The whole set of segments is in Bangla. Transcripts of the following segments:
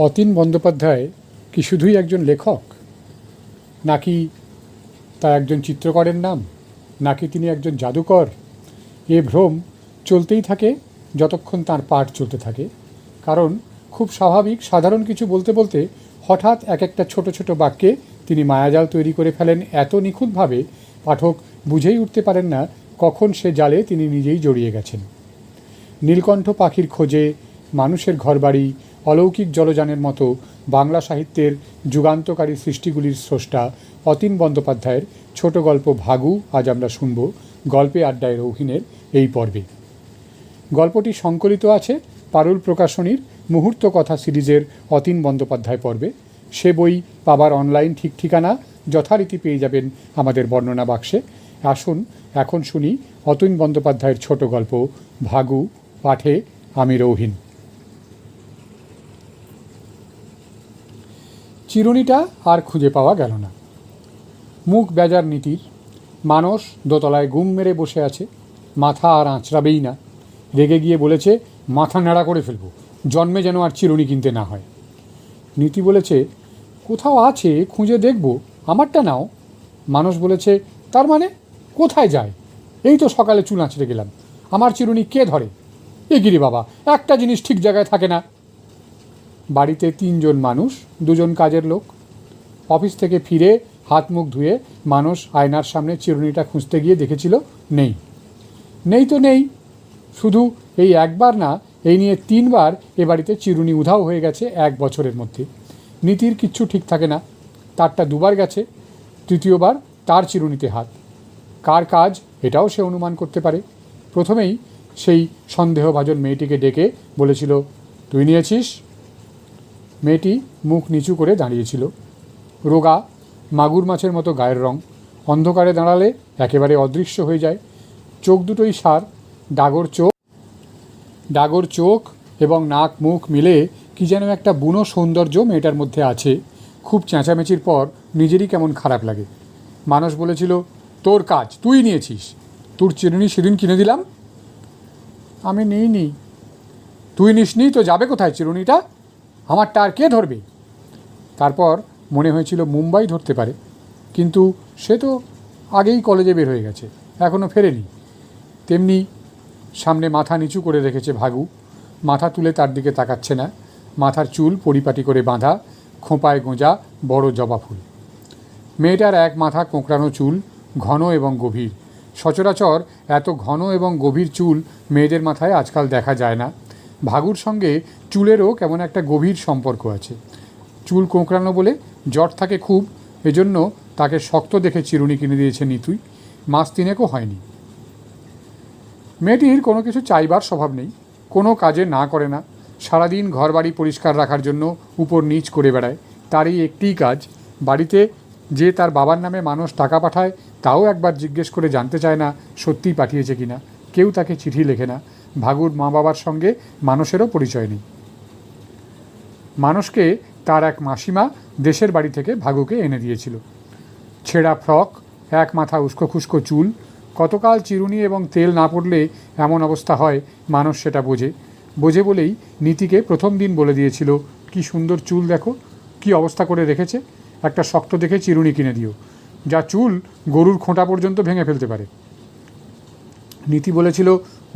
অতীন বন্দ্যোপাধ্যায় কি শুধুই একজন লেখক? নাকি তা একজন চিত্রকরের নাম? নাকি তিনি একজন জাদুকর? এ ভ্রম চলতেই থাকে, যতক্ষণ তার পাঠ চলতে থাকে। কারণ খুব স্বাভাবিক সাধারণ কিছু বলতে বলতে হঠাৎ এক একটা ছোট ছোট বাক্যে তিনি মায়াজাল তৈরি করে ফেলেন এত নিখুঁতভাবে। পাঠক বুঝেই উঠতে পারেন না কখন সে জালে তিনি নিজেই জড়িয়ে গেছেন। নীলকণ্ঠ পাখির খোঁজে মানুষের ঘরবাড়ি অলৌকিক জলযানের মতো বাংলা সাহিত্যের যুগান্তকারী সৃষ্টিগুলির স্রষ্টা অতীন বন্দ্যোপাধ্যায়ের ছোট গল্প ভাগু আজ আমরা শুনব গল্পে আড্ডায় রৌহিনের এই পর্বে। গল্পটি সংকলিত আছে পারুল প্রকাশনীর মুহূর্ত কথা সিরিজের অতীন বন্দ্যোপাধ্যায় পর্বে। সে বই পাবার অনলাইন ঠিক ঠিকানা যথারীতি পেয়ে যাবেন আমাদের বর্ণনা বাক্সে। আসুন, এখন শুনি অতীন বন্দ্যোপাধ্যায়ের ছোট গল্প ভাগু পাঠে আমি রৌহিন চিরুনিটা আর খুঁজে পাওয়া গেল না। মুখ বেজার নীতির মানস দোতলায় গুম মেরে বসে আছে, মাথা আর আঁচড়াবেই না। রেগে গিয়ে বলেছে, মাথা নাড়া করে ফেলব, জন্মে যেন আর চিরুনি কিনতে না হয়। নীতি বলেছে, কোথাও আছে, খুঁজে দেখব, আমারটা নাও। মানুষ বলেছে, তার মানে কোথায় যায়? এই তো সকালে চুল আঁচড়ে গেলাম। আমার চিরুনি কে ধরে? এ গিরি বাবা, একটা জিনিস ঠিক জায়গায় থাকে না। বাড়িতে তিনজন মানুষ, দুজন কাজের লোক। অফিস থেকে ফিরে হাত মুখ ধুয়ে মানুষ আয়নার সামনে চিরুনিটা খুঁজতে গিয়ে দেখেছিল, নেই। নেই তো নেই। শুধু এই একবার না, এই নিয়ে তিনবার এ বাড়িতে চিরুনি উধাও হয়ে গেছে এক বছরের মধ্যে। নীতির কিচ্ছু ঠিক থাকে না। তারটা দুবার গেছে, তৃতীয়বার তার চিরুনিতে হাত। কার কাজ এটাও সে অনুমান করতে পারে। প্রথমেই সেই সন্দেহভাজন মেয়েটিকে ডেকে বলেছিল, তুই নিয়েছিস? মেয়েটি মুখ নিচু করে দাঁড়িয়েছিল। রোগা, মাগুর মাছের মতো গায়ের রং। অন্ধকারে দাঁড়ালে একেবারে অদৃশ্য হয়ে যায়। চোখ দুটোই সার, ডাগর চোখ। ডাগর চোখ এবং নাক মুখ মিলে কি যেন একটা বুনো সৌন্দর্য মেয়েটার মধ্যে আছে। খুব চেঁচামেচির পর নিজেরই কেমন খারাপ লাগে। মানুষ বলেছিল, তোর কাজ, তুই নিয়েছিস। তোর চিরুনি সেদিন কিনে দিলাম? আমি নিইনি। তুই নিসনি? তো যাবে কোথায় চিরুনিটা? আমারটা আর কে ধরবে? তারপর মনে হয়েছিল মুম্বাই ধরতে পারে, কিন্তু সে তো আগেই কলেজে বের হয়ে গেছে এখনও ফেরেনি। তেমনি সামনে মাথা নিচু করে রেখেছে ভাগু, মাথা তুলে তার দিকে তাকাচ্ছে না, মাথার চুল পরিপাটি করে বাঁধা, খোঁপায় গোঁজা বড় জবা ফুল। মেয়েটার এক মাথা কোঁকড়ানো চুল ঘন এবং গভীর। সচরাচর এত ঘন এবং গভীর চুল মেয়েদের মাথায় আজকাল দেখা যায় না। ভাগুর সঙ্গে চুলেরও কেমন একটা গভীর সম্পর্ক আছে। চুল কোঁকড়ানো বলে জট থাকে খুব, এজন্য তাকে শক্ত দেখে চিরুনি কিনে দিয়েছে নিতুই। মাস তিনেকও হয়নি। মেয়েটির কোনো কিছু চাইবার স্বভাব নেই, কোনো কাজে না করে না। সারাদিন ঘর বাড়ি পরিষ্কার রাখার জন্য উপর নিচ করে বেড়ায়। তারই একটিই কাজ, বাড়িতে যে তার বাবার নামে মানুষ টাকা পাঠায়, তাও একবার জিজ্ঞেস করে জানতে চায় না সত্যিই পাঠিয়েছে কিনা। কেউ তাকে চিঠি লেখে না। ভাগুর মা বাবার সঙ্গে মানুষেরও পরিচয় নেই। মানুষকে তার এক মাসিমা দেশের বাড়ি থেকে ভাগুকে এনে দিয়েছিল। ছেঁড়া ফ্রক, এক মাথা উস্কো খুস্কো চুল, কতকাল চিরুনি এবং তেল না পড়লে এমন অবস্থা হয়, মানুষ সেটা বোঝে। বোঝে বলেই নীতিকে প্রথম দিন বলে দিয়েছিল, কি সুন্দর চুল দেখো, কি অবস্থা করে রেখেছে, একটা শক্ত দেখে চিরুনি কিনে দিও, যা চুল গরুর খোঁটা পর্যন্ত ভেঙে ফেলতে পারে। নীতি বলেছিল,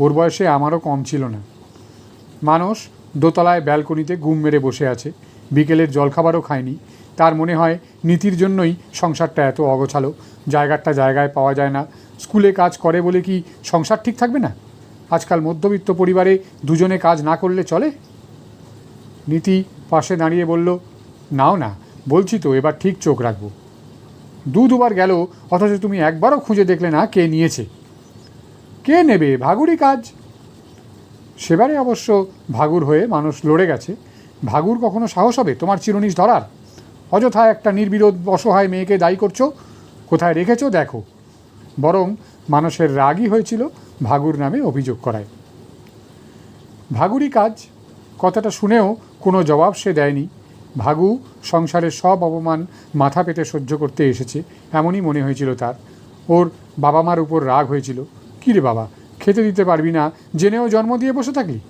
ওর বয়সে আমারও কম ছিল না। মানুষ দোতলায় ব্যালকনিতে গুম মেরে বসে আছে। বিকেলের জলখাবারও খায়নি। তার মনে হয়, নীতির জন্যই সংসারটা এত অগোছালো। জায়গাটা জায়গায় পাওয়া যায় না। স্কুলে কাজ করে বলে কি সংসার ঠিক থাকবে না? আজকাল মধ্যবিত্ত পরিবারে দুজনে কাজ না করলে চলে? নীতি পাশে দাঁড়িয়ে বলল, নাও না, বলছি তো, এবার ঠিক চোখ রাখব। দু দুবার গেল, অথচ তুমি একবারও খুঁজে দেখলে না কে নিয়েছে। কে নেবে? ভাগুরি কাজ? সেবারে অবশ্য ভাগুর হয়ে মানুষ লড়ে গেছে। ভাগুর কখনো সাহস হবে? তোমার চিরুনিস ধরার? অযথা একটা নির্বিরোধ, অসহায় মেয়েকে দায়ী করছ? কোথায় রেখেছো? দেখো। বরং মানুষের রাগই হয়েছিল ভাগুর নামে অভিযোগ করায়। ভাগুরই কাজ? কথাটা শুনেও কোনো জবাব সে দেয়নি। ভাগু সংসারের সব অপমান মাথা পেতে সহ্য করতে এসেছে, এমনই মনে হয়েছিল তার। ওর বাবা মার উপর রাগ হয়েছিল। কী রে বাবা? খেতে দিতে পারবি না। জেনেও জন্ম দিয়ে বসে থাকলি।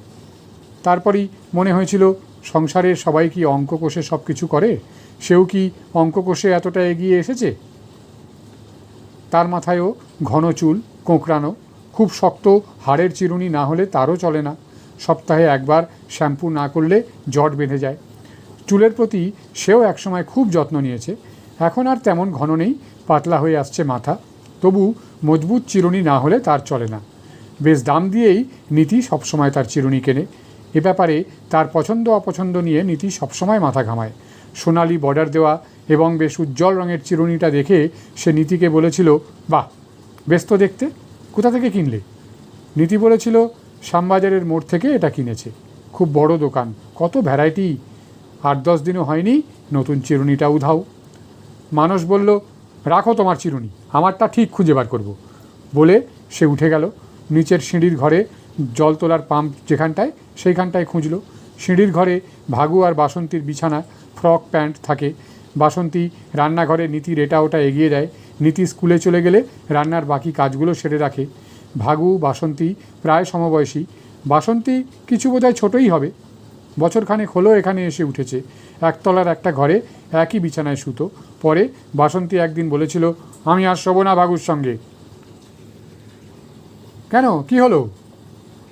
তারপরই মনে হয়েছিল সংসারের সবাই কি অঙ্ক কষে সব কিছু করে? সেও কি অঙ্ক কষে এতটা এগিয়ে এসেছে? তার মাথায়ও ঘন চুল, কোঁকড়ানো, খুব শক্ত হাড়ের চিরুনি না হলে তারও চলে না। সপ্তাহে একবার শ্যাম্পু না করলে জট বেঁধে যায়। চুলের প্রতি সেও একসময় খুব যত্ন নিয়েছে। এখন আর তেমন ঘন নেই, পাতলা হয়ে আসছে মাথা। তবু মজবুত চিরুনি না হলে তার চলে না। বেশ দাম দিয়েই নীতি সবসময় তার চিরুনি কেনে। এ ব্যাপারে তার পছন্দ অপছন্দ নিয়ে নীতি সবসময় মাথা ঘামায়। সোনালি বর্ডার দেওয়া এবং বেশ উজ্জ্বল রঙের চিরুনিটা দেখে সে নীতিকে বলেছিল, বাহ, বেশ তো দেখতে। কোথা থেকে কিনলে? নীতি বলেছিল, শ্যামবাজারের মোড় থেকে এটা কিনেছে। খুব বড় দোকান, কত ভ্যারাইটি। আট দশ দিনও হয়নি, নতুন চিরুনিটা উধাও মানুষ বলল, রাখো তোমার চিরুনি, আমারটা ঠিক খুঁজে বার করব। বলে সে উঠে গেল। নিচের সিঁড়ির ঘরে জল তোলার পাম্প যেখানটায়, সেইখানটায় খুঁজলো। সিঁড়ির ঘরে ভাগু আর বাসন্তীর বিছানা, ফ্রক, প্যান্ট থাকে। বাসন্তী রান্নাঘরে নীতির এটা ওটা এগিয়ে দেয় নীতি স্কুলে চলে গেলে রান্নার বাকি কাজগুলো সেরে রাখে। ভাগু, বাসন্তী প্রায় সমবয়সী। বাসন্তী কিছু বোধহয় ছোটোই হবে। বছরখানেক হলো এখানে এসে উঠেছে। একতলার একটা ঘরে একই বিছানায় সুতো পরে বাসন্তী একদিন বলেছিল, আমি আর শোবো না বাবুর সঙ্গে। কেন? কি হলো?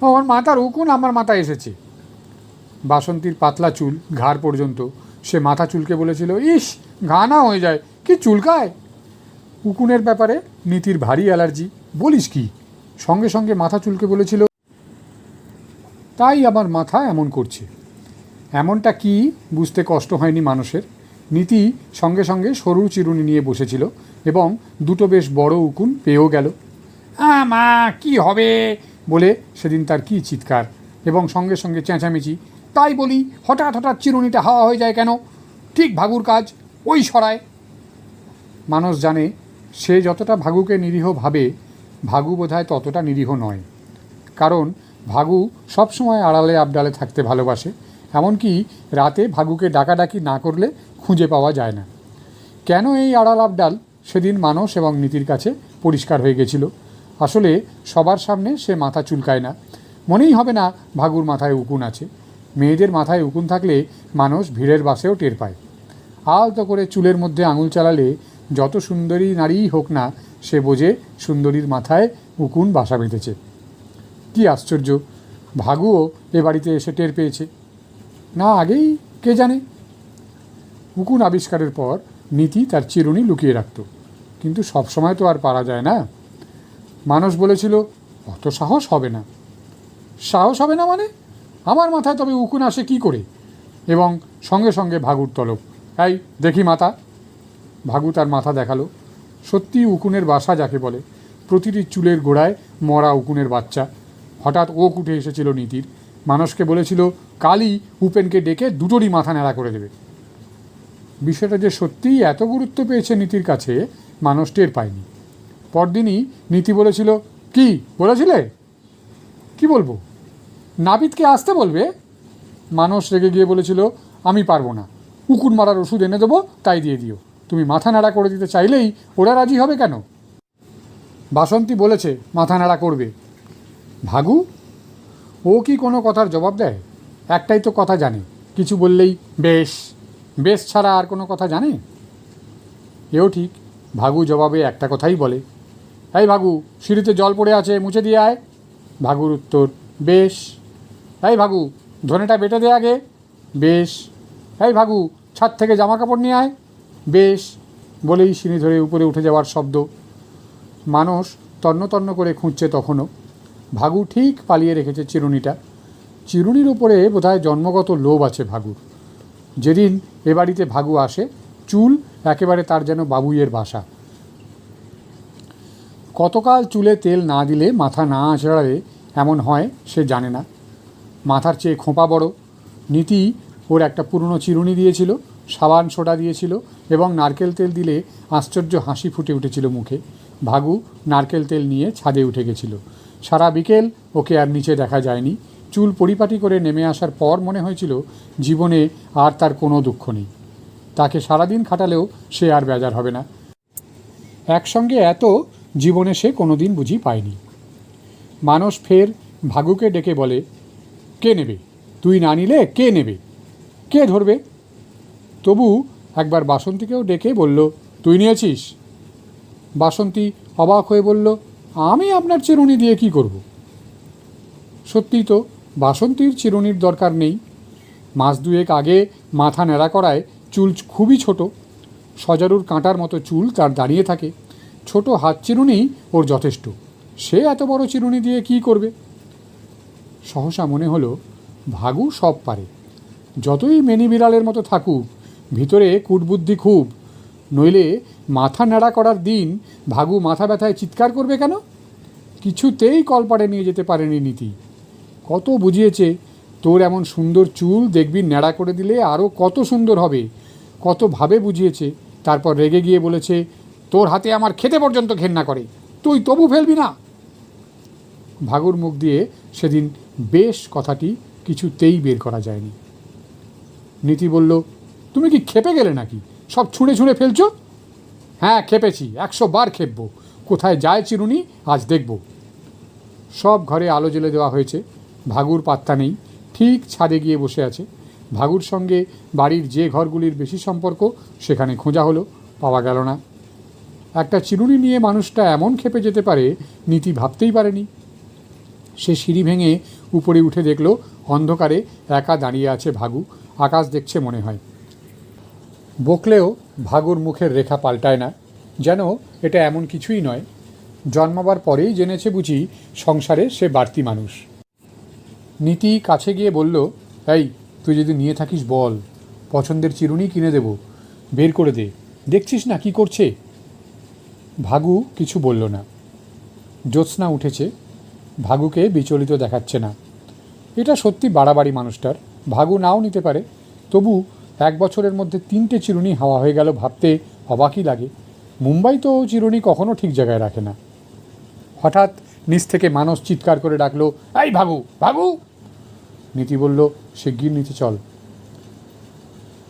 ও আমার মাথার উকুন আমার মাথায় এসেছে। বাসন্তীর পাতলা চুল ঘাড় পর্যন্ত, সে মাথা চুলকে বলেছিল, ইস ঘা না হয়ে যায়। কি চুলকায়? উকুনের ব্যাপারে নীতির ভারী অ্যালার্জি। বলিস কি? সঙ্গে সঙ্গে মাথা চুলকে বলেছিল, তাই আমার মাথা এমন করছে। এমনটা কি বুঝতে কষ্ট হয়নি মানুষের। নীতি সঙ্গে সঙ্গে সরু চিরুনি নিয়ে বসেছিল এবং দুটো বেশ বড় উকুন পেয়েও গেল। মা, কি হবে? বলে সেদিন তার কি চিৎকার। এবং সঙ্গে সঙ্গে চেঁচামেচি, তাই বলি, হঠাৎ হঠাৎ চিরুনিটা হাওয়া হয়ে যায় কেন? ঠিক ভাগুর কাজ, ওই সরায়। মানুষ জানে, সে যতটা ভাগুকে নিরীহ ভাবে, ভাগু বোধহয় ততটা নিরীহ নয়। কারণ, ভাগু সবসময় আড়ালে আবডালে থাকতে ভালোবাসে, এমনকি রাতে ভাগুকে ডাকাডাকি না করলে খুঁজে পাওয়া যায় না। কেন এই আড়াল আবডাল? সেদিন মানস এবং নীতির কাছে পরিষ্কার হয়ে গেছিল। আসলে সবার সামনে সে মাথা চুলকায় না। মনেই হবে না ভাগুর মাথায় উকুন আছে। মেয়েদের মাথায় উকুন থাকলে মানুষ ভিড়ের বাসেও টের পায়। আলতো করে চুলের মধ্যে আঙুল চালালে যত সুন্দরী নারীই হোক না, সে বোঝে সুন্দরীর মাথায় উকুন বাসা বেঁধেছে। কি আশ্চর্য! ভাগুও এ বাড়িতে এসে টের পেয়েছে। না আগেই কে জানে? উকুন আবিষ্কারের পর নীতি তার চিরুনি লুকিয়ে রাখত। কিন্তু সবসময় তো আর পারা যায় না। মানুষ বলেছিল, অত সাহস হবে না। সাহস হবে না মানে? আমার মাথায় তবে উকুন আসে কি করে? এবং সঙ্গে সঙ্গে ভাগুর তলব, এই, দেখি মাথা। ভাগু তার মাথা দেখাল। সত্যি উকুনের বাসা যাকে বলে, প্রতিটি চুলের গোড়ায় মরা উকুনের বাচ্চা। হঠাৎ ওক উঠে এসেছিল নীতির। মানুষকে বলেছিল, কালই উপেনকে ডেকে দুটোরই মাথা ন্যাড়া করে দেবে। বিষয়টা যে সত্যিই এত গুরুত্ব পেয়েছে নীতির কাছে, মানুষ টের পায়নি। পরদিনই নীতি বলেছিল, কি? বলেছিলে? কি বলব? নাপিতকে আসতে বলবে? মানুষ রেগে গিয়ে বলেছিল, আমি পারব না। উকুন মারার ওষুধ এনে দেবো, তাই দিয়ে দিও। তুমি মাথা নাড়া করে দিতে চাইলেই ওরা রাজি হবে কেন? বাসন্তী বলেছে, মাথা নাড়া করবে। ভাগু, ও কি কোনো কথার জবাব দেয়? একটাই তো কথা জানে, কিছু বললেই বেশ। বেশ ছাড়া আর কোনো কথা জানে? এও ঠিক। ভাগু জবাবে একটা কথাই বলে। এই ভাগু, সিঁড়িতে জল পড়ে আছে, মুছে দিয়ে আয়। ভাগুর উত্তর, বেশ। এই ভাগু, ধনেটা বেটে দে আগে। বেশ। এই ভাগু, ছাদ থেকে জামা কাপড় নিয়ে আয়। বেশ। বলেই সিঁড়ি ধরে উপরে উঠে যাওয়ার শব্দ। মানুষ তন্ন করে খুঁজছে তখনও। ভাগু ঠিক পালিয়ে রেখেছে চিরুনিটা। চিরুনির উপরে বোধহয় জন্মগত লোভ আছে ভাগুর। যেদিন এ বাড়িতে ভাগু আসে, চুল একেবারে তার যেন বাবুইয়ের বাসা। কতকাল চুলে তেল না দিলে মাথা না আঁচড়ালে এমন হয়, সে জানে না। মাথার চেয়ে খোঁপা বড়। নীতি ওর একটা পুরনো চিরুনি দিয়েছিল, সাবান সোডা দিয়েছিল এবং নারকেল তেল দিলে আশ্চর্য হাসি ফুটে উঠেছিল মুখে। ভাগু নারকেল তেল নিয়ে ছাদে উঠে গেছিল। সারা বিকেল ওকে আর নিচে দেখা যায়নি। চুল পরিপাটি করে নেমে আসার পর মনে হয়েছিল জীবনে আর তার কোনো দুঃখ নেই। তাকে সারাদিন খাটালেও সে আর বেজার হবে না। একসঙ্গে এত জীবনে সে কোনো দিন বুঝি পায়নি। মানুষ ফের ভাগুকে ডেকে বলে, কে নেবে? তুই না নিলে কে নেবে? কে ধরবে? তবু একবার বাসন্তীকেও ডেকে বলল, তুই নিয়েছিস? বাসন্তী অবাক হয়ে বলল, আমি আপনার চিরুনি দিয়ে কি করব? সত্যিই তো বাসন্তীর চিরুনির দরকার নেই। মাস দুয়েক আগে মাথা ন্যাড়া করায় চুল খুবই ছোট। সজারুর কাঁটার মতো চুল তার দাঁড়িয়ে থাকে। ছোট হাত চিরুনি ওর যথেষ্ট। সে এত বড় চিরুনি দিয়ে কি করবে? সহসা মনে হলো, ভাগু সব পারে। যতই মেনি বিড়ালের মতো থাকুক, ভিতরে কুটবুদ্ধি খুব। নইলে মাথা ন্যাড়া করার দিন ভাগু মাথা ব্যথায় চিৎকার করবে কেন? কিছুতেই কলপাড়ে নিয়ে যেতে পারেনি নীতি। কত বুঝিয়েছে, তোর এমন সুন্দর চুল দেখবি ন্যাড়া করে দিলে আরও কত সুন্দর হবে। কত ভাবে বুঝিয়েছে, তারপর রেগে গিয়ে বলেছে তোর হাতে আমার খেতে পর্যন্ত ঘেন্না করে। তুই তবু ফেলবি না। ভাগুর মুখ দিয়ে সেদিন বেশ কথাটি কিছুতেই বের করা যায়নি। নীতি বলল, তুমি কি খেপে গেলে নাকি? সব ছুঁড়ে ছুঁড়ে ফেলছো? হ্যাঁ খেপেছি। একশো বার খেপবো। কোথায় যায় চিরুনি, আজ দেখব। সব ঘরে আলো জ্বেলে দেওয়া হয়েছে। ভাগুর পাত্তা নেই। ঠিক ছাদে গিয়ে বসে আছে। ভাগুর সঙ্গে বাড়ির যে ঘরগুলির বেশি সম্পর্ক, সেখানে খোঁজা হলো। পাওয়া গেল না। একটা চিরুনি নিয়ে মানুষটা এমন খেপে যেতে পারে, নীতি ভাবতেই পারেনি। সে সিঁড়ি ভেঙে উপরে উঠে দেখল অন্ধকারে একা দাঁড়িয়ে আছে ভাগু। আকাশ দেখছে মনে হয়। বকলেও ভাগুর মুখের রেখা পাল্টায় না। যেন এটা এমন কিছুই নয়। জন্মাবার পরেই জেনেছে বুঝি সংসারে সে বাড়তি মানুষ। নীতি কাছে গিয়ে বলল, এই, তুই যদি নিয়ে থাকিস বল। পছন্দের চিরুনি কিনে দেব। বের করে দে। দেখছিস না কি করছে? ভাগু কিছু বলল না। জ্যোৎস্না উঠেছে, ভাগুকে বিচলিত দেখাচ্ছে না। এটা সত্যি বাড়াবাড়ি মানুষটার। ভাগু নাও নিতে পারে। তবু এক বছরের মধ্যে তিনটে চিরুনি হাওয়া হয়ে গেল ভাবতে অবাকই লাগে। মুম্বাই তো চিরুনি কখনো ঠিক জায়গায় রাখে না। হঠাৎ নিচ থেকে মানুষ চিৎকার করে ডাকলো, এই ভাগু ভাগু! নীতি বলল, শিগগির নিচে চল।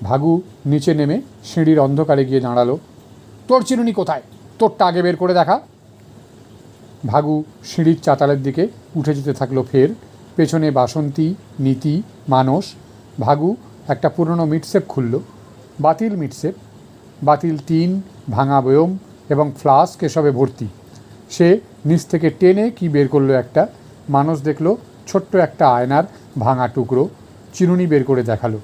ভাগু নিচে নেমে সিঁড়ির অন্ধকারে গিয়ে দাঁড়াল, তোর চিরুনি কোথায়? তোরটা আগে বের করে দেখা। ভাগু সিঁড়ির চাতালের দিকে উঠে যেতে থাকল ফের। পেছনে বাসন্তী, নীতি, মানস। ভাগু একটা পুরনো মিটসেপ খুলল। বাতিল মিটসেপ। বাতিল টিন, ভাঙা বয়ম এবং ফ্লাস্ক এসবে ভর্তি। সে নিচ থেকে টেনে কি বের করল একটা? মানুষ দেখল ছোট্ট একটা আয়নার ভাঙা টুকরো। চিরুনি বের করে দেখাল।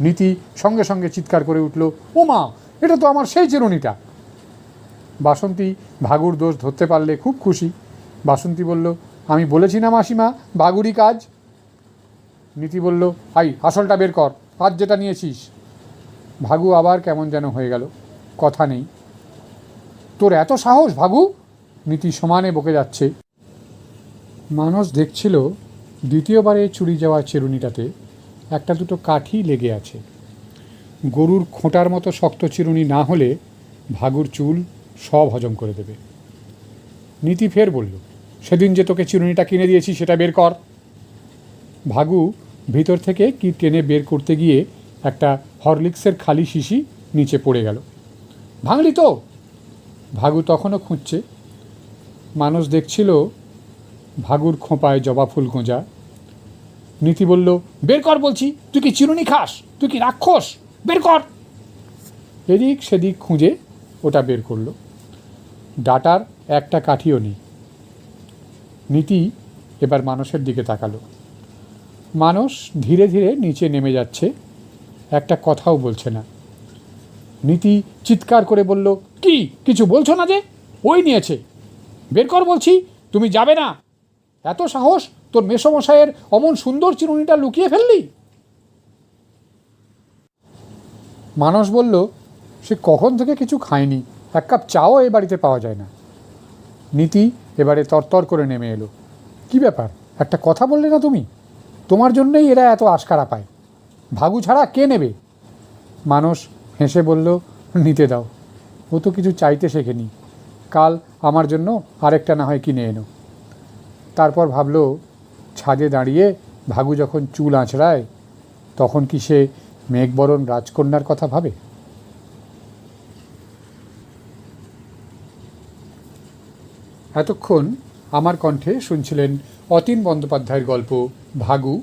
নীতি সঙ্গে সঙ্গে চিৎকার করে উঠল ও মা এটা তো আমার সেই চিরুনিটা! বাসন্তী ভাগুর দোষ ধরতে পারলে খুব খুশি। বাসন্তী বলল, আমি বলেছি না মাসিমা বাগুরই কাজ। নীতি বলল, আই, আসলটা বের কর, আজ যেটা নিয়েছিস। ভাগু আবার কেমন যেন হয়ে গেল, কথা নেই। তোর এত সাহস ভাগু? নীতি সমানে বকে যাচ্ছে। মানুষ দেখছিল দ্বিতীয়বারে চুরি যাওয়া চিরুনিটাতে একটা দুটো কাঠি লেগে আছে। গরুর খোঁটার মতো শক্ত চিরুনি না হলে ভাগুর চুল সব হজম করে দেবে। নীতি ফের বলল, সেদিন যে তোকে চিরুনিটা কিনে দিয়েছি সেটা বের কর। ভাগু ভিতর থেকে কি টেনে বের করতে গিয়ে একটা হরলিক্সের খালি শিশি নিচে পড়ে গেল। ভাঙলি তো? ভাগু তখনও খুঁজছে। মানুষ দেখছিল ভাগুর খোঁপায় জবা ফুল গোঁজা। নীতি বলল, বের কর বলছি, তুই কি চিরুনি খাস? তুই কি রাক্ষস? বের কর। এদিক সেদিক খুঁজে ওটা বের করল। ডাটার একটা কাঠিও নেই। নীতি এবার মানুষের দিকে তাকালো। মানুষ ধীরে ধীরে নিচে নেমে যাচ্ছে, একটা কথাও বলছে না। নীতি চিৎকার করে বলল, কি, কিছু বলছো না যে? ওই নিয়েছে। বের কর বলছি, তুমি যাবে না। এত সাহস, তোর মেসমশাইয়ের অমন সুন্দর চিরুনিটা লুকিয়ে ফেললি? মানুষ বলল, সে কখন থেকে কিছু খায়নি? এক কাপ চাও এ বাড়িতে পাওয়া যায় না। নীতি এবারে তরতর করে নেমে এলো। কি ব্যাপার? একটা কথা বললে না তুমি? তোমার জন্যই এরা এত আশকারা পায়। ভাগু ছাড়া কে নেবে? মানুষ হেসে বলল, নিতে দাও। ও তো কিছু চাইতে শেখেনি। কাল আমার জন্য আরেকটা না হয় কিনে এনো। তারপর ভাবলো, ছাদে দাঁড়িয়ে ভাগু যখন চুল আঁচড়ায়, তখন কি সে মেঘবরণ রাজকন্যার কথা ভাবে? এতক্ষণ আমার কণ্ঠে শুনছিলেন অতীন বন্দ্যোপাধ্যায়ের গল্প ভাগু।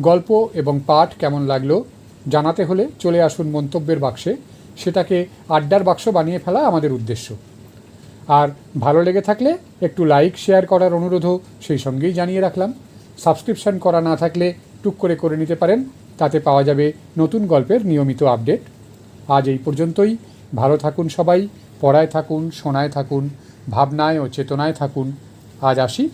গল্প এবং পাঠ কেমন লাগল জানাতে হলে চলে আসুন মন্তব্যের বাক্সে, সেটাকে আড্ডার বাক্স বানিয়ে ফেলা আমাদের উদ্দেশ্য। আর ভালো লেগে থাকলে একটু লাইক, শেয়ার করার অনুরোধও সেই সঙ্গেই জানিয়ে রাখলাম। সাবস্ক্রিপশন করা না থাকলে টুক করে করে নিতে পারেন, তাতে পাওয়া যাবে নতুন গল্পের নিয়মিত আপডেট। আজ এই পর্যন্তই। ভালো থাকুন সবাই, পড়ায় থাকুন, শোনায় থাকুন। ভাবনায় ও চেতনায় থাকুন। আজ আসি